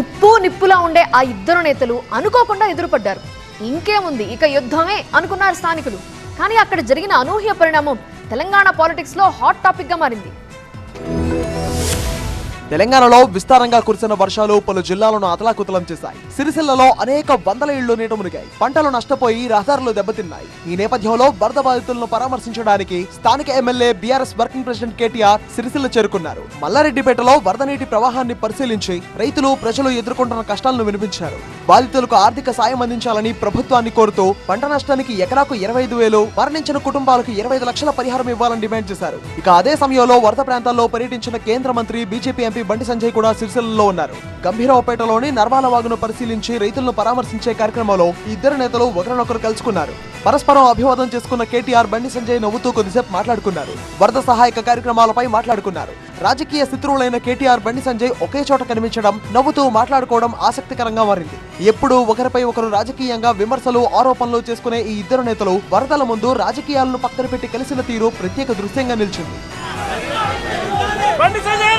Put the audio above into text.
ఉప్పు నిప్పులా ఉండే ఆ ఇద్దరు నేతలు అనుకోకుండా ఎదురుపడ్డారు. ఇంకేముంది? ఇక యుద్ధమే అనుకున్నారు స్థానికులు. కానీ అక్కడ జరిగిన అనూహ్య పరిణామం తెలంగాణ పాలిటిక్స్లో హాట్ టాపిక్గా మారింది. తెలంగాణలో విస్తారంగా కురిసిన వర్షాలు పలు జిల్లాలను అతలాకుతలం చేశాయి. సిరిసిల్లలో అనేక వందల ఇళ్ళు నీట మునిగాయి. పంటలు నష్టపోయి రహదారులు దెబ్బతిన్నాయి. ఈ నేపథ్యంలో వరద బాధితులను పరామర్శించడానికి స్థానిక MLA BRS working president KTR Sirisilla చేరుకున్నారు. మల్లారెడ్డిపేటలో వరద నీటి ప్రవాహాన్ని పరిశీలించి రైతులు ప్రజలు ఎదుర్కొంటున్న కష్టాలను వినిపించారు. బాధితులకు ఆర్థిక సాయం అందించాలని ప్రభుత్వాన్ని కోరుతూ పంట నష్టానికి ఎకరాకు ఇరవై ఐదు వేలు మరణించిన కుటుంబాలకు ఇరవై ఐదు లక్షల పరిహారం ఇవ్వాలని డిమాండ్ చేశారు. ఇక అదే సమయంలో వరద ప్రాంతాల్లో పర్యటించిన కేంద్ర మంత్రి బీజేపీ ఎంపీ బండి సంజయ్ కూడా సిరిసిల్లలో ఉన్నారు. గంభీరావుపేటలోని నర్వాల వాగును పరిశీలించి రైతులను పరామర్శించే కార్యక్రమంలో ఇద్దరు నేతలు ఒకరినొకరు కలుసుకున్నారు. పరస్పరం అభివాదం చేసుకున్న కేటీఆర్ బండి సంజయ్ నవ్వుతూ కొద్దిసేపు మాట్లాడుకున్నారు. వరద సహాయక కార్యక్రమాలపై మాట్లాడుకున్నారు. రాజకీయ శత్రువులైన కేటీఆర్ బండి సంజయ్ ఒకే చోట కనిపించడం నవ్వుతూ మాట్లాడుకోవడం ఆసక్తికరంగా మారింది. ఎప్పుడూ ఒకరిపై ఒకరు రాజకీయంగా విమర్శలు ఆరోపణలు చేసుకునే ఈ ఇద్దరు నేతలు వరదల ముందు రాజకీయాలను పక్కన పెట్టి కలిసిన తీరు ప్రత్యేక దృశ్యంగా నిలిచింది. బండి సంజయ్